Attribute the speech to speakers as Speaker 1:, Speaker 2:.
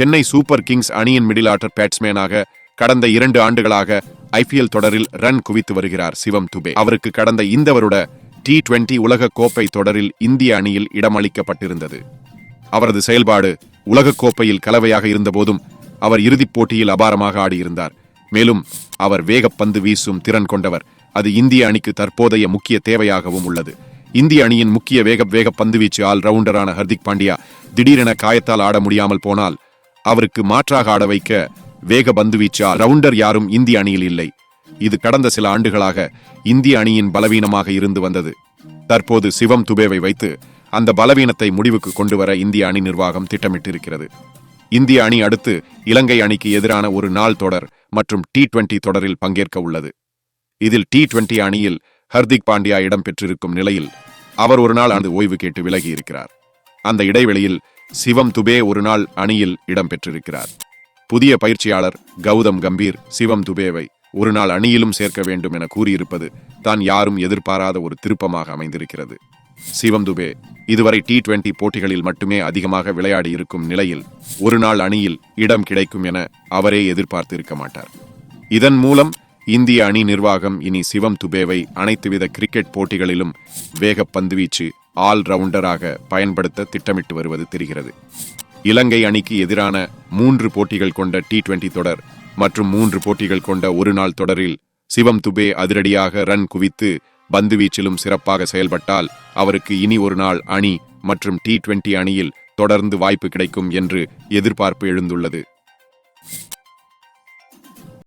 Speaker 1: Chennai super Kings அணியின் middle order பேட்ஸ்மேனாக கடந்த இரண்டு ஆண்டுகளாக ஐபிஎல் தொடரில் ரன் குவித்து வருகிறார் சிவம் துபே. அவருக்கு கடந்த இந்த வருட டி டுவெண்டி உலக கோப்பை தொடரில் இந்திய அணியில் இடமளிக்கப்பட்டிருந்தது. அவரது செயல்பாடு உலகக் கோப்பையில் கலவையாக இருந்தபோதும் அவர் இறுதிப் போட்டியில் அபாரமாக ஆடியிருந்தார். மேலும் அவர் வேகப்பந்து வீசும் திறன் கொண்டவர். அது இந்திய அணிக்கு தற்போதைய முக்கிய தேவையாகவும் உள்ளது. இந்திய அணியின் முக்கிய வேக வேக பந்துவீச்சு ஆல் ரவுண்டரான ஹர்திக் பாண்டியா திடீரென காயத்தால் ஆட முடியாமல் போனால் அவருக்கு மாற்றாக ஆட வைக்க வேக பந்துவீச்சு ஆல் ரவுண்டர் யாரும் இந்திய அணியில் இல்லை. இது கடந்த சில ஆண்டுகளாக இந்திய அணியின் பலவீனமாக இருந்து வந்தது. தற்போது சிவம் துபேவை வைத்து அந்த பலவீனத்தை முடிவுக்கு கொண்டு வர இந்திய அணி நிர்வாகம் திட்டமிட்டிருக்கிறது. இந்திய அணி அடுத்து இலங்கை அணிக்கு எதிரான ஒரு நாள் தொடர் மற்றும் டி டுவெண்டி தொடரில் பங்கேற்க உள்ளது. இதில் டி டுவெண்டி அணியில் ஹர்திக் பாண்டியா இடம்பெற்றிருக்கும் நிலையில் அவர் ஒரு நாள் அந்த ஓய்வு கேட்டு விலகி இருக்கிறார் அந்த இடைவெளியில் சிவம் துபே ஒரு நாள் அணியில் இடம்பெற்றிருக்கிறார் புதிய பயிற்சியாளர் கௌதம் கம்பீர் சிவம் துபேவை ஒரு நாள் அணியிலும் சேர்க்க வேண்டும் என கூறியிருப்பது தான் யாரும் எதிர்பாராத ஒரு திருப்பமாக அமைந்திருக்கிறது. சிவம் துபே இதுவரை டி டுவெண்டி போட்டிகளில் மட்டுமே அதிகமாக விளையாடி இருக்கும் நிலையில் ஒருநாள் அணியில் இடம் கிடைக்கும் என அவரே எதிர்பார்த்திருக்க மாட்டார். இதன் மூலம் இந்திய அணி நிர்வாகம் இனி சிவம் துபேவை அனைத்துவித கிரிக்கெட் போட்டிகளிலும் வேக பந்துவீச்சு ஆல்ரவுண்டராக பயன்படுத்த திட்டமிட்டு வருவது தெரிகிறது. இலங்கை அணிக்கு எதிரான மூன்று போட்டிகள் கொண்ட டி டுவெண்டி தொடர் மற்றும் மூன்று போட்டிகள் கொண்ட ஒரு நாள் தொடரில் சிவம் துபே அதிரடியாக ரன் குவித்து பந்துவீச்சிலும் சிறப்பாக செயல்பட்டால் அவருக்கு இனி ஒரு நாள் அணி மற்றும் டி டுவெண்டி அணியில் தொடர்ந்து வாய்ப்பு கிடைக்கும் என்று எதிர்பார்ப்பு எழுந்துள்ளது.